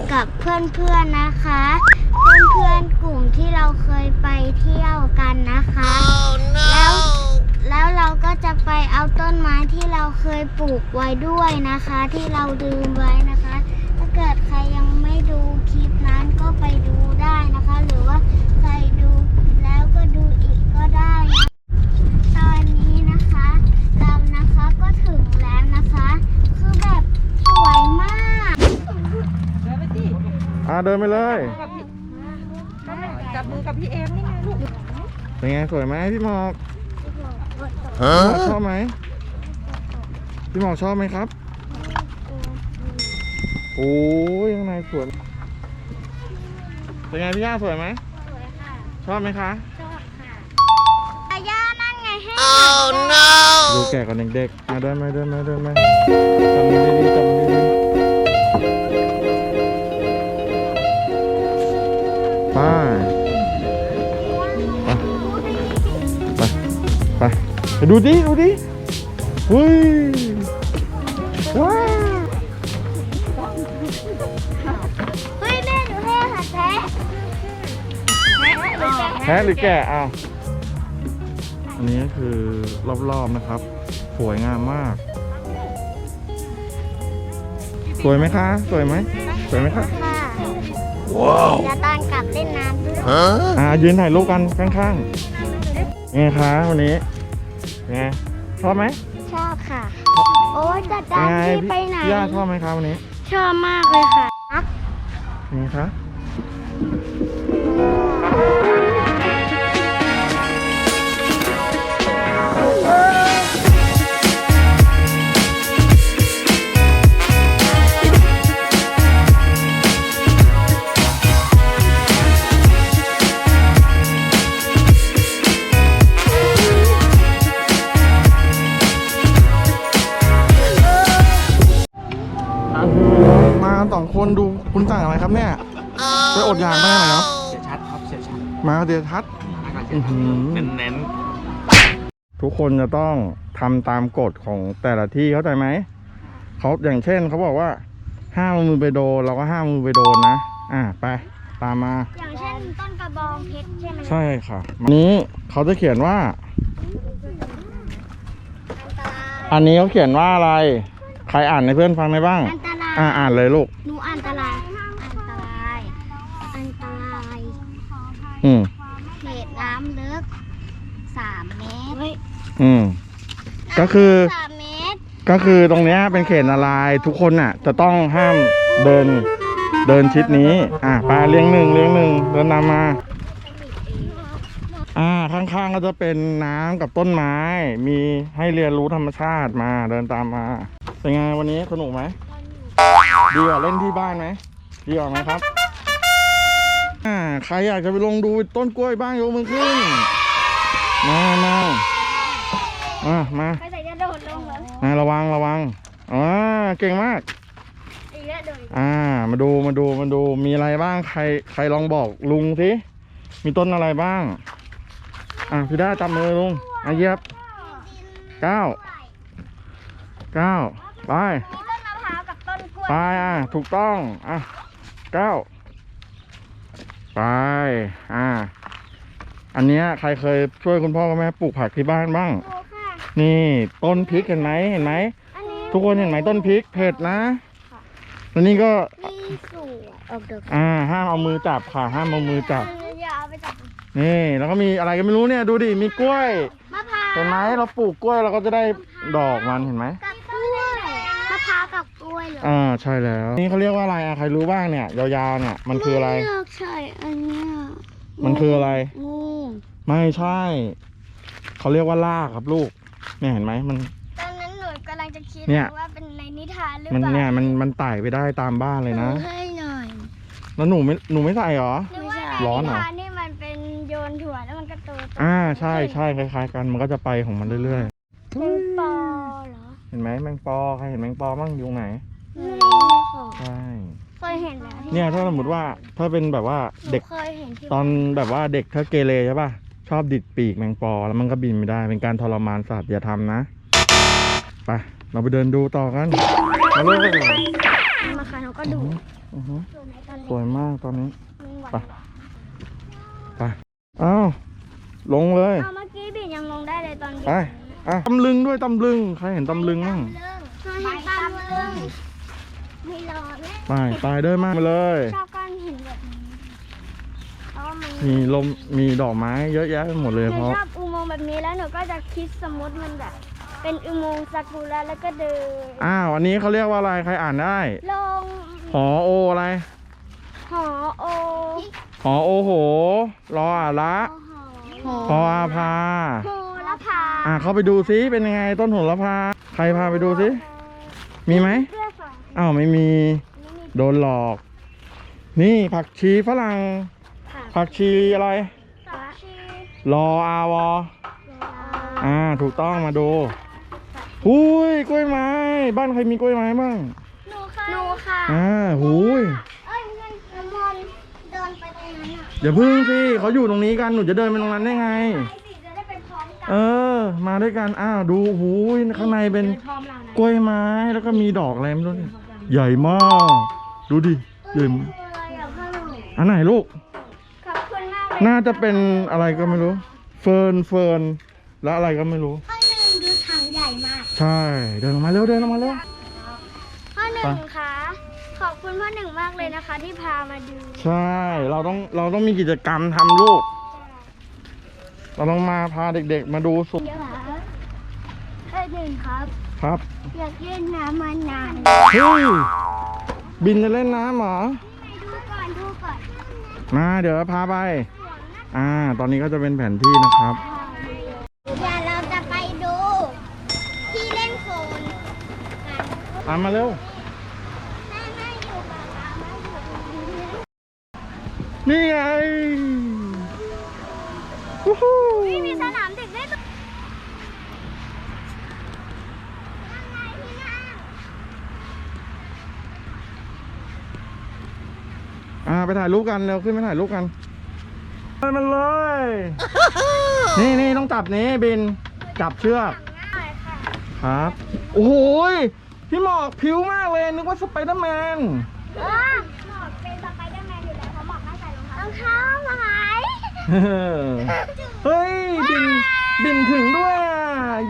ไปกับเพื่อนๆนะคะ เพื่อนๆกลุ่มที่เราเคยไปเที่ยวกันนะคะแล้วแล้วเราก็จะไปเอาต้นไม้ที่เราเคยปลูกไว้ด้วยนะคะ ที่เราลืมไว้นะคะ ถ้าเกิดใครยังไม่ดูคลิปนั้นก็ไปดูได้นะคะ หรือว่าใครดูแล้วก็ดูอีกก็ได้นะตอนนี้นะคะเรานะคะก็ถึงแล้วนะคะ คือแบบสวยมากเดินไปสิ อ่าเดินไปเลยกับพี่จับมือกับพี่เอมนี่ไงลูกเป็นไงสวยไหมพี่หมอกพี่หมอกชอบไหมพี่หมอกชอบไหมครับ โอ้ยข้างในสวยเป็นไงพี่ย่าสวยไหมสวยค่ะชอบไหมคะชอบค่ะอาย่านั่นไงให้ดูแก่กว่าเด็กๆมาเดินมาเดินมาเดินมาจับมือดีๆจับมือดีๆ ไปไปไปไปดูดิดูดิเฮ้ยว้าวเฮ้ยแม่หนูให้อาหารแพ้แพ้หรือแพ้แพ้หรือแก่อ้าอันนี้คือรอบๆนะครับ สวยงามมาก สวยไหมคะ สวยไหมสวยไหมคะ ว้าวจะตอนกลับเล่นน้ำด้วยอ่ายืนถ่ายรูปกันข้างๆไงคะวันนี้ไงชอบไหมชอบค่ะ โอ้ยจะเป็นดำไงที่ไปไหน พี่ย่าชอบไหมคะวันนี้ชอบมากเลยค่ะเป็นไงคะ คนดูคุณสั่งอะไรครับเนี่ยไปอดอยากมากเลยครับเสียชัดครับเสียชัดมาเดียทัศน์อาการเสีอื้ยอชัดหือเน้นทุกคนจะต้องทำตามกฎของแต่ละที่เข้าใจไหมเขาอย่างเช่นเขาบอกว่าห้ามเอามือไปโดนเราก็ห้ามมือไปโดนนะ อ่าไปตามมา อย่างเช่นต้นกระบองเพชรใช่ไหมใช่ค่ะอันนี้เขาจะเขียนว่าอันตรายอันนี้เขาเขียนว่าอะไร ใครอ่านให้เพื่อนฟังได้บ้างอันตรายอ่าอ่านเลยลูกหนูอันตราย อันตราย อันตราย อืมเขตน้ำลึกสามเมตรอืม ก็คือ สามเมตรก็คือตรงเนี้ยเป็นเขตนาลายณ์ทุกคนน่ะ จะต้องห้ามเดินเดินชิดนี้ อะไปเลี้ยงหนึ่งเลี้ยงหนึ่งเดินนำมา อ่าข้างๆก็จะเป็นน้ำกับต้นไม้ มีให้เรียนรู้ธรรมชาติมาเดินตามมาเป็นไงวันนี้สนุกไหมดีกว่าเล่นที่บ้านไหมดีกว่าไหมครับ อ่าใครอยากจะไปลงดูต้นกล้วยบ้างยกมือขึ้น มามาอ่ามาไปใส่จะโดดลงเหรออ่าระวังระวังอ่าเก่งมาก อีกแล้วโดดอ่า มาดูมาดูมาดูมีอะไรบ้างใครใครลองบอกลุงสิมีต้นอะไรบ้าง อะพี่ด้าจับมือลุงอะเหยียบเก้าเก้าไปมีต้นมะพร้าวกับต้นกล้วยไปอะถูกต้องอะเก้า ไป อ่า อันเนี้ยใครเคยช่วยคุณพ่อคุณแม่ปลูกผักที่บ้านบ้าง โอ้ค่ะ นี่ต้นพริกเห็นไหมเห็นไหม อันนี้ทุกคนเห็นไหมต้นพริกเผ็ดนะแล้วนี่ก็มีสวยออกดอกอ่าห้ามเอามือจับค่ะ ห้ามเอามือจับ อย่าเอาไปจับนี่ แล้วก็มีอะไรก็ไม่รู้เนี่ย ดูดิ มีกล้วย มะพร้าวเห็นไหมเราปลูกกล้วยเราก็จะได้ดอกมันเห็นไหมกับกล้วยมะพร้าวกับก ล้วยเหรออ่าใช่แล้ว นี่เขาเรียกว่าอะไรอะใครรู้บ้างเนี่ยยาวๆเนี่ยมันคืออะไร ม่เลือกใช่อันเนี้ยมันคืออะไร งูไม่ใช่ เขาเรียกว่าลากครับลูก เนี่ยเห็นไหมมัน ตอนนั้นหนูกำลังจะคิดเนี่ย ว่าเป็นในนิทานหรือมันเปล่าเนี่ยมันมันไต่ไปได้ตามบ้านเลยนะหให้หน่อย แล้วหนูไม่หนูไม่ใส่เหรอ นึกว่าร้อนเหรอในนิทานนี่มันเป็นโยนถั่วแล้วมันก็โตอ่าใช่ใช่คล้ายๆ กันมันก็จะไปของมันเรื่อยเป็นปอเหรอๆเห็นไหม แมงปอใครเห็นแมงปอบ้างอยู่ไหนไม่ค่ะใช่เคยเห็นแล้วที่เนี่ยถ้าสมมติว่าถ้าเป็นแบบว่าหนูเด็กเคยเห็นที่ตอนแบบว่าเด็กถ้าเกเรใช่ป่ะชอบดิดปีกแมงปอแล้วมันก็บินไม่ได้ เป็นการทรมานสัตว์อย่าทำนะไปเราไปเดินดูต่อกันมาเลยมาใครหนูก็ดูอือฮึสวยไหมตอนสเล็กวยมากตอนนี้ มึงหวานไป ไปอ้าวลงเลย เอาเมื่อกี้บินยังลงได้เลยตอนบินไป อะตำลึงด้วยตำลึง ใครเห็นตำลึงมั่งหนูเห็นตำลึงไม่รอแม่ไปไปเดินมาเลย ชอบก้อนหินแบบนี้เพราะว่ามันมีลมมีดอกไม้เยอะแยะไปหมดเลยหนูเพราะชอบอุโมงค์แบบนี้แล้วหนูก็จะคิดสมมติมันแบบ เป็นอุโมงค์ซากุระแล้วก็เดินอ้าวอันนี้เขาเรียกว่าอะไรใครอ่านได้ ลงหอโออะไร หอโอหอโอโหรออาละหอพออาพาโหระพาอะเข้าไปดูซิเป็นยังไงต้นโหระพา ใครพาไปดูซิ มีไหมเพื่อฝาอ้าวไม่มีนี่มีโดนหลอก นี่ผักชีฝรั่ง ผักผักชีอะไร ผักชีรออาวอ อ่าถูกต้องมาดูหุยกล้วยไม้ บ้านใครมีกล้วยไม้บ้าง หนูค่ะหนูค่ะอ่าหุยเอ้ยเงินน้ำมนต์เดินไปตรงนั้นอะอย่าพึ่งสิเขาอยู่ตรงนี้กันหนูจะเดินไปตรงนั้นได้ไง ไปสิจะได้ไปพร้อมกัน เออ มาด้วยกัน อ้าว ดูหุยข้างในเป็นพร้อมเรานะกล้วยไม้ แล้วก็มีดอกอะไรไม่รู้เนี่ยใหญ่มาก ดูดิใหญ่มากคืออะไรอะพ่อหนูอันไหนลูก ขอบคุณมากเลยน่าจะเป็นอะไรก็ไม่รู้ เฟิร์น เฟิร์น แล้วอะไรก็ไม่รู้พ่อหนึ่งดูถังใหญ่มาก ใช่ เดินออกมาเร็ว เดินออกมาเร็วพ่อหนึ่ไปงคะ ขอบคุณพ่อหนึ่งมากเลยนะคะที่พามาดู ใช่ เราต้อง เราต้องมีกิจกรรมทำลูก เราต้องมาพาเด็กๆ มาดูสุขเดี๋ยวหาพ่อหนึ่งครับ ครับอยากเล่นน้ำมานานเฮ้ยบินจะเล่นน้ำเหรอ ดูก่อนดูก่อนมาเดี๋ยวพาไป อ่า ตอนนี้ก็จะเป็นแผนที่นะครับ เดี๋ยวเราจะไปดู ที่เล่นโคลนกันตามมาเร็ว แม่แม่อยู่กับเราแม่อยู่ตรงนี้นี่ไงวู้ฮู้ นี่มีสนามเด็กเล่นด้วยนั่นไงที่นั่งอ่าไปถ่ายรูปกันเร็วขึ้นไปถ่ายรูปกันไปมันเลย นี่นี่ต้องจับนี้บิน จับเชือกง่ายค่ะครับ โอ้โหยพี่หมอกผิวมากเลยนึกว่าสไปเดอร์แมนเออหมอกเป็นสไปเดอร์แมนอยู่แล้วเพราะหมอกไม่ใส่รองเท้ารองเท้าหาย เฮ้ยบินบินถึงด้วยอะ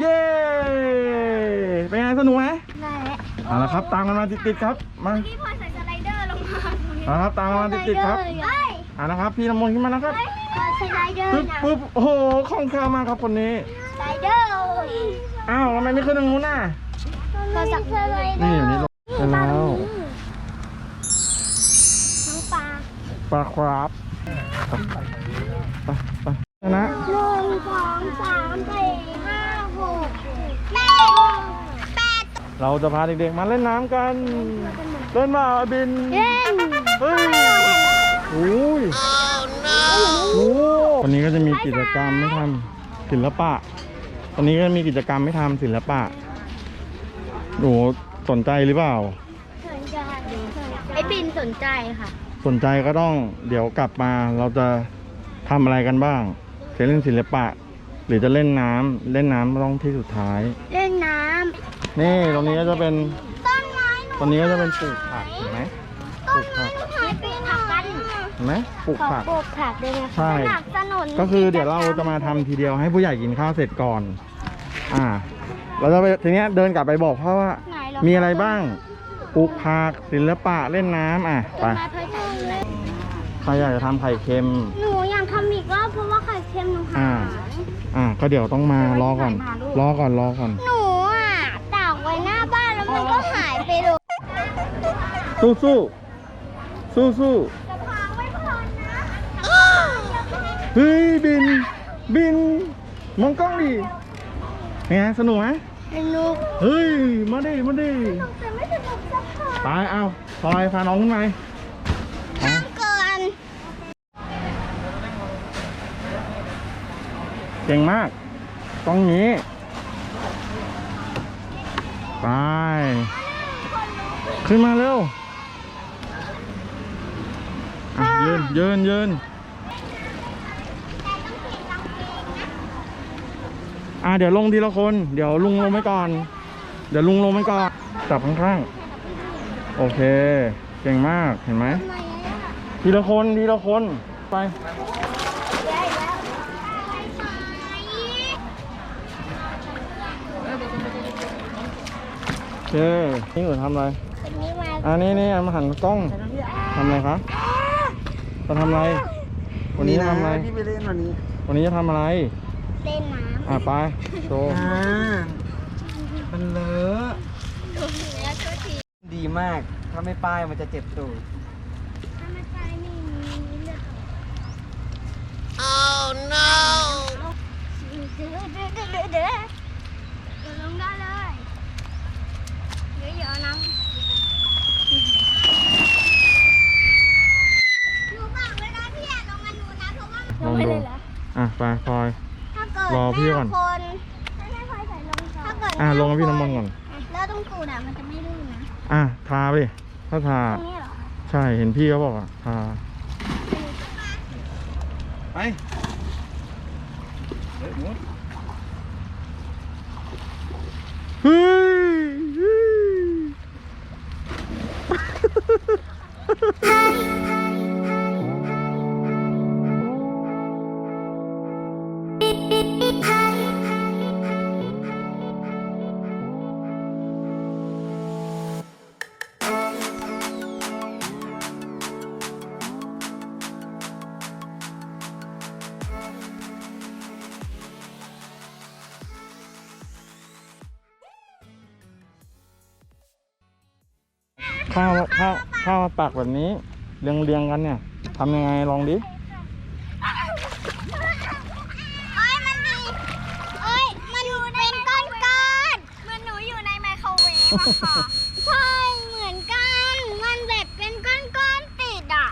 เย้เป็นไงสนุกไหมไหนเอาละครับตามกันมาติดๆครับมาพี่พลอยใส่สไลเดอร์ลงมาเอาละครับตามกันมาติดๆครับเฮ้ยเอาละครับพี่น้ำมนต์ขึ้นมานะครับพลอยสไลเดอร์ปึ๊บนะปึ๊บโอ้โหคล่องแคล่วมากครับคนนี้สไลเดอร์อ้าวทำไมไม่ขึ้นทางนู้นน่ะเราสักสไลเดอร์นี่อยู่นี่ลงไปแล้วทั้งปลาปลาครับไปไป ไปนะหนึ่งสองสามสี่ห้าหกแปดแปดเราจะพาเด็กๆมาเล่นน้ำกัน เล่นมาบินเล่นเฮ้ยโอ้ยโอ้วันนี้ก็จะมีกิจกรรมไม่ทำศิลปะวันนี้ก็มีกิจกรรมไม่ทำศิลปะหนูสนใจหรือเปล่า สนใจไอ้บินสนใจค่ะ สนใจก็ต้องเดี๋ยวกลับมาเราจะทำอะไรกันบ้าง จะเล่นศิลปะ หรือจะเล่นน้ำเล่นน้ำต้องที่สุดท้าย เล่นน้นี่ตรงนี้ก็จะเป็นำต้นไม้หนูตรงนี้ก็จะเป็นปลูกผักเห็นไหมปต้ลูนกไม้ผักหนูหายไปไหนกันเห็นไหมปลูกขอผัก ปลูกผักด้วยนะใช่ สนับสนุนก็คือเดี๋ยวเราจะมาทำทีเดียวให้ผู้ใหญ่กินข้าวเสร็จก่อน อ่า เราจะไปทีเนี้ยเดินกลับไปบอกพ่อว่า ไหนเหรอมีอะไรบ้าง ปลูกผักศิลปะเล่นน้ำอะ ไป ต้นไม้เพื่อใช้อยู่ไหนใครอยากจะทำไข่เค็ม หนูอยากทำอีกรอบ เพราะว่าไข่เค็มหนูหาอ่า ยอ่า ก็เดี๋ยวต้องมารอก่อน รอก่อนรอก่อน หนูอะตากไว้หน้าบ้านแล้วมันก็หายไปเลยสู้สู้สู้สู้จะพางไม่พอนะเฮ้ยบิน บิน มองกล้องดิเป็นไงสนุกไหมสนุกเฮ้ย มาดิมาดิ แต่ไม่สนุกสักครั้งไปเอาพลอยพาน้องขึ้นไป ห้ามเกิน เก่งมาก ตรงนี้ ไป ขึ้นมาเร็วอะยืนยืนยืนอะเดี๋ยวลงทีละคน เดี๋ยวลุงลงไปก่อน เดี๋ยวลุงลงไปก่อน จับข้างๆ โอเค เก่งมาก เห็นไหมทำไมอะทีละคน ทีละคน ไป ได้แล้ว โอ เคนี่หนูทำอะไรคนนี้มาอ่านี่นี่เอามาหันกล้องทำอะไรคะจะทำอะไร วันนี้จะทำอะไร ที่ไปเล่นวันนี้วันนี้จะทำอะไร เล่นน้ำอะไปโชว์อ่ามันเลอะแล้วก็ทีดีมาก ถ้าไม่ป้ายมันจะเจ็บตูดถ้าไม่ไปนี่มีเลือดออกเดือดเดือดเดือดเดือดเดือดลงได้เลย เดี๋ยวเดี๋ยวน้ำหนูบอกเลยนะพี่อย่าลงมาหนูนะเพราะว่าลองดูอะไปพลอย ถ้าเกิดรอพี่ก่อนแม่คนถ้าไม่พลอยใส่รองเท้าถ้าเกิดอะลงกับพี่แน้ำมนต์ก่อน แล้วตรงตูดอะมันจะไม่ลื่นนะอะทาไปดิถ้าทา ตรงนี้เหรอใช่เห็นพี่เขาบอกอะทา ไปเฮ้ยหนูเฮ้ย ข้าวข้าวข้าวมาปักแบบนี้เรียงเรียงๆกันเนี่ยทำยังไงลองดิโอ้ยมันดีโอ้ยมันเป็นก้อนก้อนๆมันหนูอยู่ในไมโครเวฟอะค่ะ ใช่เหมือนกัน มันแบบเป็นก้อนก้อนๆติดอะ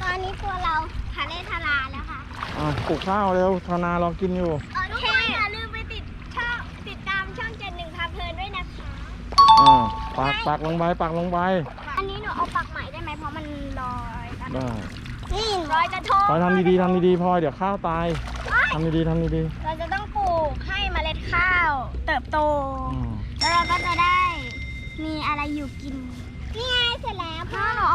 ตอนนี้ตัวเราทะเลทลาแล้วค่ะ อะปลูกข้าวเร็วธนา รอกินอยู่ ทุกคนอย่าลืมไปติดช่องติดตามช่องเจนหนึ่งพาเพลินด้วยนะคะ อ่า ปักปักลงไปปักลงไปอันนี้หนูเอาปักใหม่ได้ไหมเพราะมันลอยกันได้นี่ลอยกระทงพลอยทำดีๆทำดีๆพลอยเดี๋ยวข้าวตายทำดีๆทำดีเราจะต้องปลูกให้เมล็ดข้าว เติบโตๆอืมแล้วเราก็จะได้มีอะไรอยู่กินนี่ไงเสร็จแล้วพ่อหนู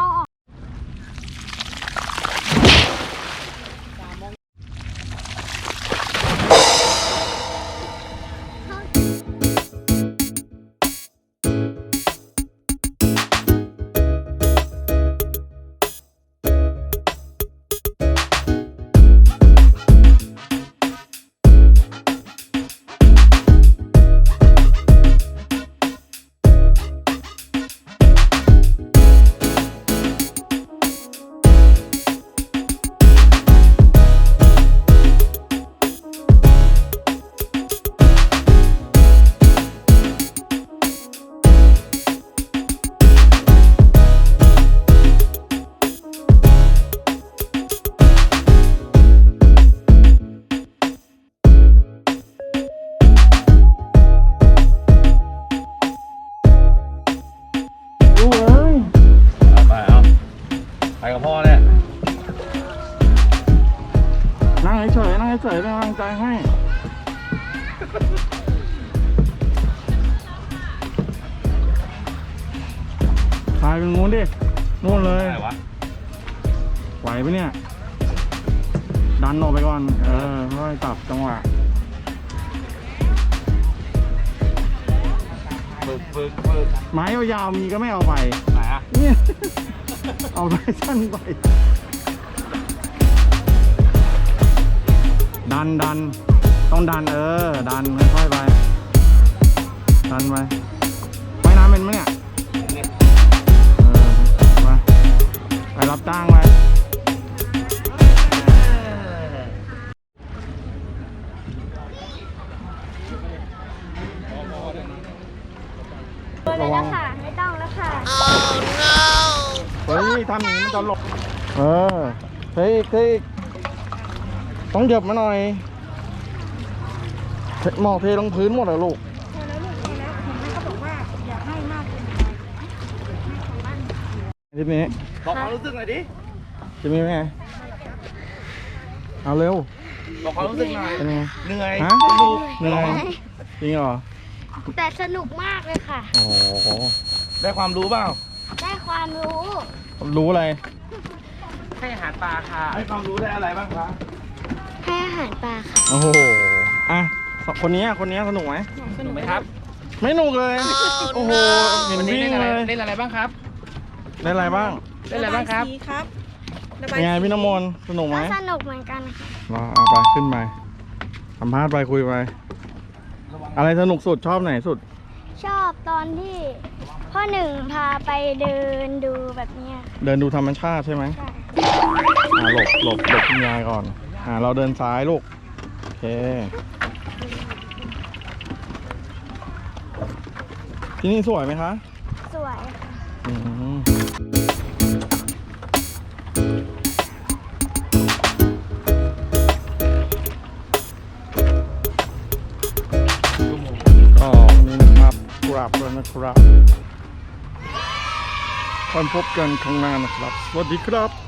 ม้ยาวๆมีก็ไม่เอาไปไหนอะเนี่ย เอาไปสั้นไป ดันดัน ต้องดันเออ ดันค่อยๆไป ดันไปว่ายน้ำเป็นไหมเนี่ยเนี่ยเออไปไปรับจ้างไป ทำอย่างนี้มันจะหลบเออเฮ้ยเฮ้ยต้องเหยียบมาหน่อยหมอกเทลงพื้นหมดเหรอลูกทีนี้บอกความรู้สึกหน่อยดิจะมีไหมเอาเร็ว บอกความรู้สึกหน่อย เป็นไง เหนื่อยฮะ สนุกเหนื่อยจริงเหรอ แต่สนุกมากเลยค่ะ โอ้โห ได้ความรู้เปล่า ได้ความรู้ รู้อะไร ให้อาหารปลาค่ะ ให้ความรู้ได้อะไรบ้างคะให้อาหารปลาค่ะโอ้โห อะสองคนนี้อะคนนี้สนุกไหม สนุกไหมครับ ไม่หนุกเลย โอ้โห เห็นวันนี้วิ่เล่งนอะไรเลยเล่นอะไรบ้างครับ ได้อะไรบ้างเล่นอะไรบ้างครับเป็นไงพี่น้ำมนต์สนุกไหมก็สนุกเหมือนกันค่ะรอเอาไปขึ้นไปสัมภาษณ์ไปคุยไป อะไรสนุกสุดชอบไหนสุด ชอบตอนที่ พ่อหนึ่งพาไปเดินดูแบบเนี้ยเดินดูธรรมชาติใช่ไหมใช่อ่าหลบหลบหลบคุณยายก่อน อ่า เราเดินซ้ายลูก โอเค ที่นี่สวยไหมคะ สวยค่ะอืมก็วันนี้นะครับกราบแล้วนะครับ คอนพบกันข้างหน้านะครับ สวัสดีครับ